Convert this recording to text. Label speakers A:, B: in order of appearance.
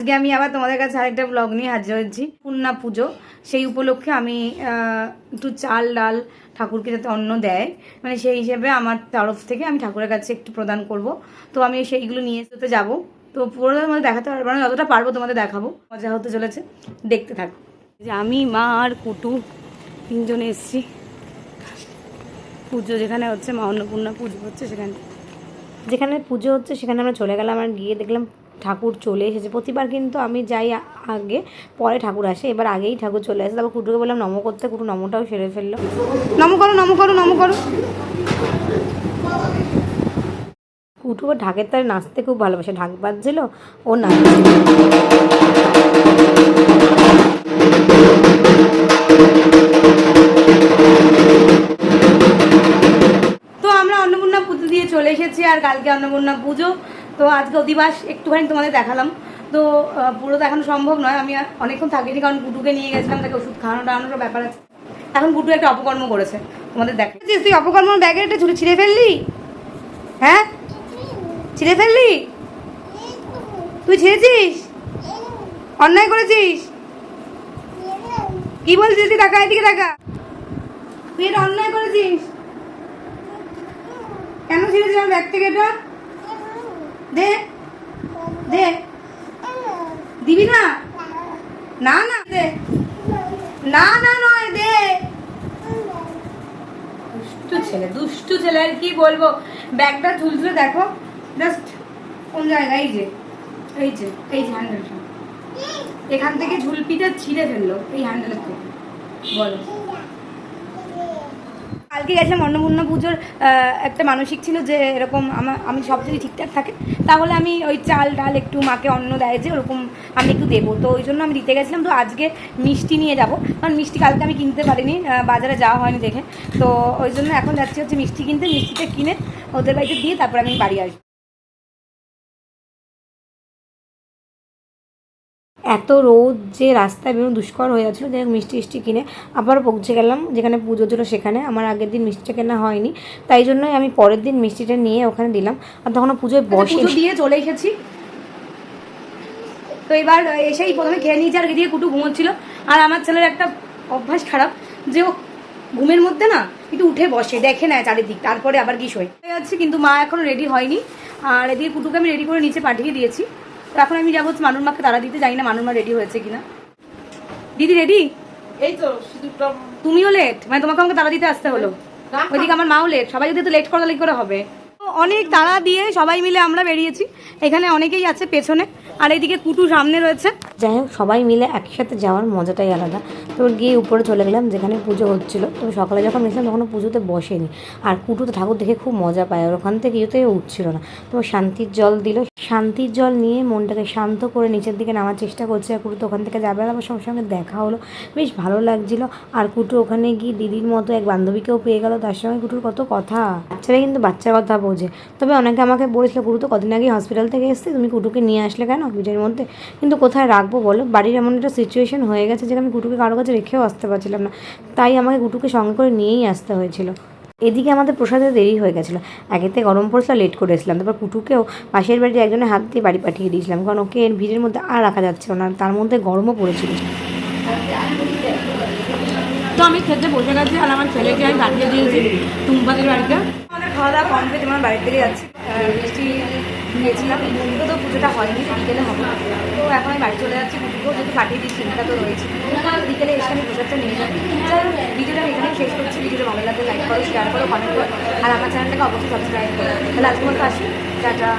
A: আজকে আমি আবার তোমাদের কাছে আরেকটা ব্লগ নিয়ে হাজির হয়েছি, পূর্ণা পুজো। সেই উপলক্ষে আমি একটু চাল, ডাল ঠাকুরকে যাতে অন্ন দেয় মানে সেই হিসেবে আমার তরফ থেকে আমি ঠাকুরের কাছে একটু প্রদান করব। তো আমি সেইগুলো নিয়ে যেতে যাব। তো পুরোটা তোমাদের দেখাতে পারব না, যতটা পারব তোমাদের দেখাবো। মজা হতে চলেছে, দেখতে থাকো। যে আমি, মা আর কুটু তিনজনে এসেছি। পুজো যেখানে হচ্ছে, মা অন্নপূর্ণা পুজো হচ্ছে সেখানে। যেখানে পুজো হচ্ছে সেখানে আমরা চলে গেলাম আর গিয়ে দেখলাম ঠাকুর চলে এসেছে। প্রতিবার কিন্তু আমি যাই আগে, পরে ঠাকুর আসে। এবার আগেই ঠাকুর চলে আসে। তারপর কুটুকে বললাম, নম করতে। কুটু নমটাও সেরে ফেলল। নম করো নম করো নম করো। কুটু ও ঢাকের তারে নাচতে খুব ভালোবাসে। ঢাক বাজছিল, ও নাচছে তো আমরা অন্নপূর্ণা পুজো দিয়ে চলে এসেছি আর কালকে অন্নপূর্ণা পুজো। তো আজকে অধিবাস একটুখানি তোমাদের দেখালাম। তো পুরো দেখানো সম্ভব নয়, আমি অনেকক্ষণ থাকিনি, কারণ গুটুকে নিয়ে গেছিলাম, তাকে ওষুধ খাওয়ানো টাওয়ানোর ব্যাপার আছে। এখন গুটু একটা অপকর্ম করেছে, তোমাদের দেখ তুই অপকর্ম ব্যাগের একটা ঝুড়ি ছিঁড়ে ফেললি? হ্যাঁ? ছিঁড়ে ফেললি? তুই ছিঁড়েছিস? অন্যায় করেছিস? কি বলছিস? তুই টাকা এদিকে টাকা তুই এটা অন্যায় করেছিস? কেন ছিঁড়েছিস আমার ব্যাগ থেকে এটা? দে। দে। দিবি না? না না, দে। না না, নয়, দে। দুষ্টু ছেলে দুষ্টু ছেলে, আর কি বলব? ব্যাগটা ঝুলঝুলে দেখো। জাস্ট কোন জায়গায়? এই যে এই যে এই যে হ্যান্ডেলটা এখান থেকে ঝুলপিটা ছিঁড়ে ফেলল, এই হ্যান্ডেলের থেকে। বলো। কালকে গেছিলাম অন্নপূর্ণা পুজোর একটা মানসিক ছিল যে এরকম আমার আমি সব যদি ঠিকঠাক থাকে, তাহলে আমি ওই চাল ডাল একটু মাকে অন্ন দেয় যে ওরকম আমি একটু দেবো। তো ওই জন্য আমি দিতে গেছিলাম, তো আজকে মিষ্টি নিয়ে যাব। কারণ মিষ্টি কালকে আমি কিনতে পারিনি বাজারে যাওয়া হয়নি দেখে। তো ওই জন্য এখন যাচ্ছি হচ্ছে মিষ্টি কিনতে, মিষ্টিটা কিনে ওদের বাড়িতে দিয়ে তারপর আমি বাড়ি আসব। এত রোদ যে রাস্তায় বেরোনো দুষ্কর হয়ে যাচ্ছিল। যাই হোক মিষ্টি মিষ্টি কিনে আবার পৌঁছে গেলাম যেখানে পুজো ছিল সেখানে। আমার আগের দিন মিষ্টিটা কেনা হয়নি। তাই জন্যই আমি পরের দিন মিষ্টিটা নিয়ে ওখানে দিলাম। আর তখন পুজোয় বসে। দিয়ে চলে এসেছি। তো এবার এসেই প্রথমে খেয়ে নিয়েছি আর দিয়ে কুটু ঘুমোচ্ছিল। আর আমার ছেলের একটা অভ্যাস খারাপ যে ও ঘুমের মধ্যে না একটু উঠে বসে দেখে নেয় চারিদিক তারপরে আবার কি শোয়। হয়ে যাচ্ছে কিন্তু মা এখনও রেডি হয়নি। আর এদিকে কুটুকে আমি রেডি করে নিচে পাঠিয়ে দিয়েছি। তো এখন আমি যাব মানুর মাকে তারা দিতে জানি না মানুর মা রেডি হয়েছে কিনা। দিদি রেডি
B: এই তো
A: তুমিও লেট মানে তোমাকে আমাকে তারা দিতে আসতে হলো? ওইদিকে আমার মাও লেট সবাই যদি লেট করা করে হবে। অনেক তারা দিয়ে সবাই মিলে আমরা বেরিয়েছি। এখানে অনেকেই আছে পেছনে। আর এইদিকে কুটু সামনে রয়েছে। যাই হোক, সবাই মিলে একসাথে যাওয়ার মজাটাই আলাদা। তো গিয়ে উপরে চলে গেলাম, যেখানে পুজো হচ্ছিল। তো সকালে যখন গেছিলাম তখন পুজোতে বসেনি। আর কুটু তো ঠাকুর দেখে খুব মজা পায়, আর ওখান থেকে ইয়েতে উঠছিল না। তো শান্তির জল দিল। শান্তির জল নিয়ে মনটাকে শান্ত করে নিচের দিকে নামার চেষ্টা করছে, আর কুটু তো ওখান থেকে যাবে আর আমার সঙ্গে সঙ্গে দেখা হলো। বেশ ভালো লাগছিল। আর কুটু ওখানে গিয়ে দিদির মতো এক বান্ধবীকেও পেয়ে গেল, তার সঙ্গে কুটুর কত কথা। বাচ্চারা কিন্তু বাচ্চার কথা বোঝে। তবে অনেকে আমাকে বলেছিল, কুটু, তো কদিন আগে হসপিটাল থেকে এসছে তুমি কুটুকে নিয়ে আসলে কেন? ভিড়ের মধ্যে। কিন্তু কোথায় রাখব বলো? বাড়ির এমন একটা সিচুয়েশন হয়ে গেছে যে আমি কুটুকে কারও কাছে রেখেও আসতে পারছিলাম না। তাই আমাকে গুটুকে সঙ্গে করে নিয়েই আসতে হয়েছিল। এদিকে আমাদের প্রসাদে দেরি হয়ে গেছিল। একেতে গরম পড়ছিল লেট করে এসেছিলাম। তারপর কুটুকেও পাশের বাড়িতে একজনের হাত দিয়ে বাড়ি পাঠিয়ে দিয়েছিলাম। কারণ ওকে এর ভিড়ের মধ্যে আর রাখা যাচ্ছিল না। তার মধ্যে গরমও পড়েছিল। তো আমি খেতে বসে গেছি আর আমার ছেলেকে আমি পাঠিয়ে দিয়েছি টুম্পাদের বাড়িতে। খাওয়া দাওয়া কমপ্লিট আমার বাড়ি থেকে যাচ্ছি মিষ্টি নিয়েছিলাম পুজো তো পুজোটা হয়নি, বিকেলে হবে। তো এখন আমি বাড়ি চলে যাচ্ছি, পুজোকেও যদি পাঠিয়ে দিচ্ছি চিন্তা তো রয়েছে। বিকেলে এসে আমি প্রসাদটা নিয়ে যাব। যাই ভিডিওটা আমি এখানেই শেষ করছি, ভিডিওটা ভালো লাগলে লাইক করো শেয়ার করো কমেন্ট করো। আর আমার চ্যানেলটাকে অবশ্যই সাবস্ক্রাইব করো। তাহলে আজকে মতো আসি। টাটা।